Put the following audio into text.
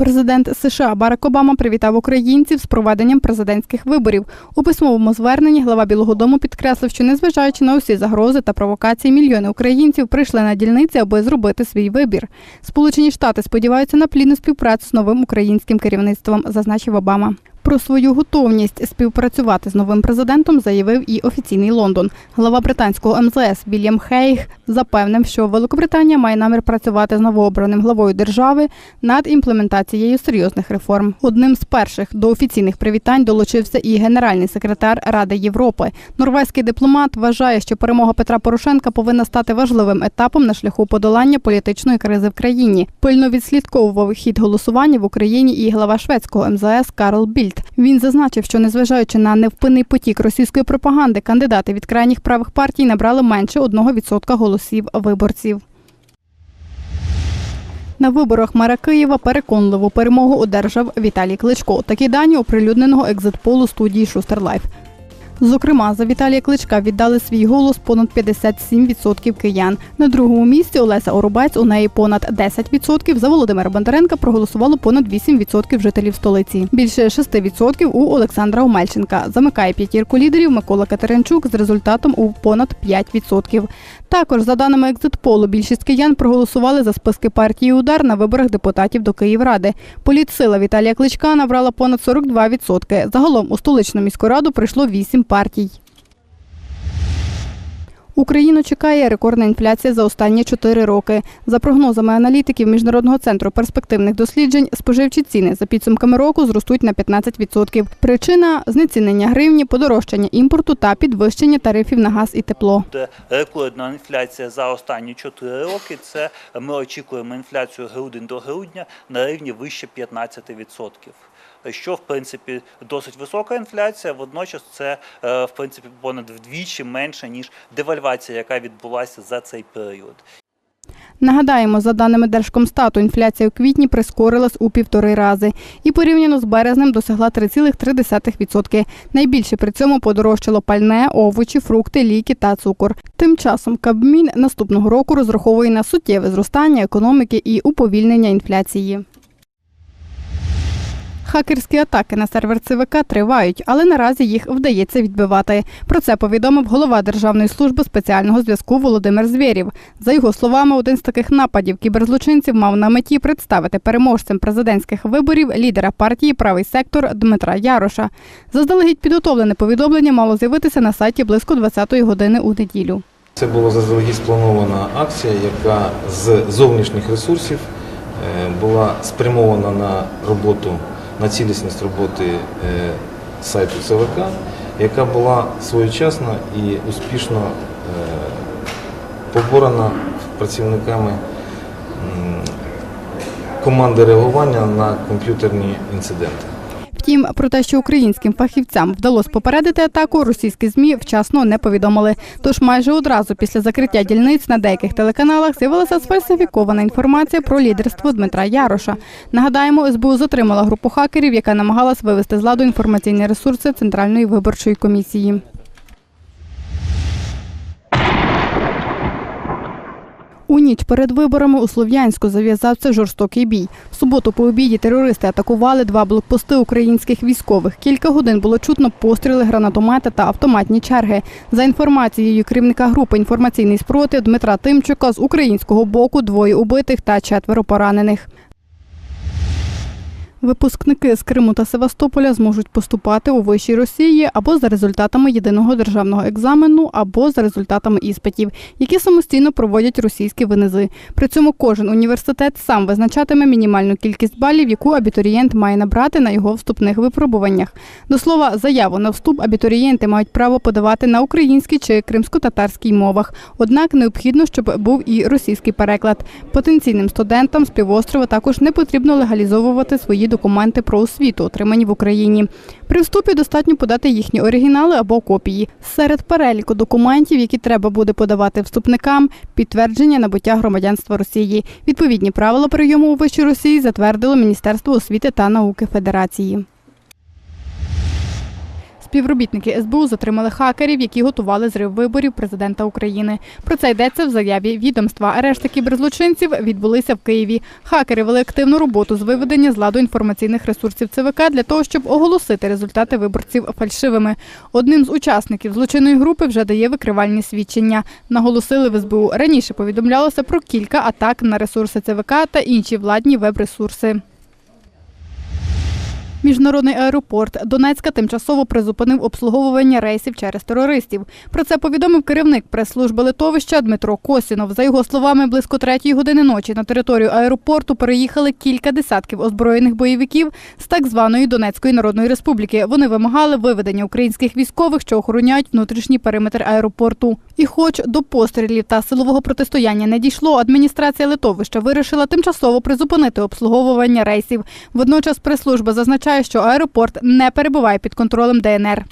Президент США Барак Обама привітав українців з проведенням президентських виборів. У письмовому зверненні глава Білого Дому підкреслив, що незважаючи на усі загрози та провокації, мільйони українців прийшли на дільниці, аби зробити свій вибір. Сполучені Штати сподіваються на плідну співпрацю з новим українським керівництвом, зазначив Обама. Про свою готовність співпрацювати з новим президентом заявив і офіційний Лондон. Глава британського МЗС Вільям Хейг запевнив, що Великобританія має намір працювати з новообраним главою держави над імплементацією серйозних реформ. Одним з перших до офіційних привітань долучився і генеральний секретар Ради Європи. Норвезький дипломат вважає, що перемога Петра Порошенка повинна стати важливим етапом на шляху подолання політичної кризи в країні. Пильно відслідковував хід голосування в Україні і глава шведського МЗС Карл Більд. Він зазначив, що незважаючи на невпинний потік російської пропаганди, кандидати від крайніх правих партій набрали менше 1% голосів виборців. На виборах мера Києва переконливу перемогу одержав Віталій Кличко. Такі дані оприлюдненого екзитполу студії Шустер Лайф. Зокрема, за Віталія Кличка віддали свій голос понад 57% киян. На другому місці Олеся Оробець, у неї понад 10%. За Володимира Бондаренка проголосувало понад 8% жителів столиці. Більше 6% у Олександра Омельченка. Замикає п'ятірку лідерів Микола Катеринчук з результатом у понад 5%. Також, за даними екзитполу, більшість киян проголосували за списки партії Удар на виборах депутатів до Київради. Політсила Віталія Кличка набрала понад 42%. Загалом у столичну міську раду прийшло 8 партій. Україну чекає рекордна інфляція за останні 4 роки. За прогнозами аналітиків Міжнародного центру перспективних досліджень, споживчі ціни за підсумками року зростуть на 15%. Причина знецінення гривні, подорожчання імпорту та підвищення тарифів на газ і тепло. рекордна інфляція за останні 4 роки. Це ми очікуємо інфляцію грудень до грудня на рівні вище 15%. Що в принципі досить висока інфляція, водночас це е, в принципі понад вдвічі менше ніж девальвація, яка відбулася за цей період. Нагадаємо, за даними Держкомстату, інфляція у квітні прискорилась у півтори рази і порівняно з березнем досягла 3,3%. Найбільше при цьому подорожчало пальне, овочі, фрукти, ліки та цукор. Тим часом Кабмін наступного року розраховує на суттєве зростання економіки і уповільнення інфляції. Хакерські атаки на сервер ЦВК тривають, але наразі їх вдається відбивати. Про це повідомив голова Державної служби спеціального зв'язку Володимир Звєрів. За його словами, один з таких нападів кіберзлочинців мав на меті представити переможцем президентських виборів лідера партії Правий сектор Дмитра Яроша. Заздалегідь підготовлене повідомлення мало з'явитися на сайті близько 20-ї години у неділю. Це була заздалегідь спланована акція, яка з зовнішніх ресурсів е, була спрямована на роботу, на цілісність роботи е, сайту ЦВК, яка була своєчасно і успішно е, поборена працівниками команди реагування на комп'ютерні інциденти. Втім, про те, що українським фахівцям вдалося попередити атаку, російські змі вчасно не повідомили. Тож майже одразу після закриття дільниць на деяких телеканалах з'явилася сфальсифікована інформація про лідерство Дмитра Яроша. Нагадаємо, СБУ затримала групу хакерів, яка намагалась вивести з ладу інформаційні ресурси Центральної виборчої комісії. У ніч перед виборами у Слов'янську зав'язався жорстокий бій. В суботу по обіді терористи атакували два блокпости українських військових. Кілька годин було чутно постріли, гранатомети та автоматні черги. За інформацією керівника групи інформаційний спротив Дмитра Тимчука з українського боку двоє убитих та четверо поранених. Випускники з Криму та Севастополя зможуть поступати у вищій Росії або за результатами єдиного державного екзамену, або за результатами іспитів, які самостійно проводять російські винизи. При цьому кожен університет сам визначатиме мінімальну кількість балів, яку абітурієнт має набрати на його вступних випробуваннях. До слова, заяву на вступ абітурієнти мають право подавати на українській чи кримсько-татарській мовах. Однак необхідно, щоб був і російський переклад. Потенційним студентам з півострова також не потрібно легалізовувати свої документи про освіту, отримані в Україні. При вступі достатньо подати їхні оригінали або копії. Серед переліку документів, які треба буде подавати вступникам, підтвердження набуття громадянства Росії. Відповідні правила прийому у вищій Росії затвердило Міністерство освіти та науки Федерації. Співробітники СБУ затримали хакерів, які готували зрив виборів президента України. Про це йдеться в заяві відомства. Арешти кіберзлочинців відбулися в Києві. Хакери вели активну роботу з виведення з ладу інформаційних ресурсів ЦВК для того, щоб оголосити результати виборців фальшивими. Одним з учасників злочинної групи вже дає викривальні свідчення. Наголосили в СБУ. Раніше повідомлялося про кілька атак на ресурси ЦВК та інші владні веб-ресурси. Міжнародний аеропорт Донецька тимчасово призупинив обслуговування рейсів через терористів. Про це повідомив керівник прес-служби литовища Дмитро Косінов. За його словами, близько третьої години ночі на територію аеропорту переїхали кілька десятків озброєних бойовиків з так званої Донецької Народної Республіки. Вони вимагали виведення українських військових, що охороняють внутрішній периметр аеропорту. І, хоч до пострілів та силового протистояння не дійшло, адміністрація литовища вирішила тимчасово призупинити обслуговування рейсів. Водночас прес-служба зазначає, що аеропорт не перебуває під контролем ДНР.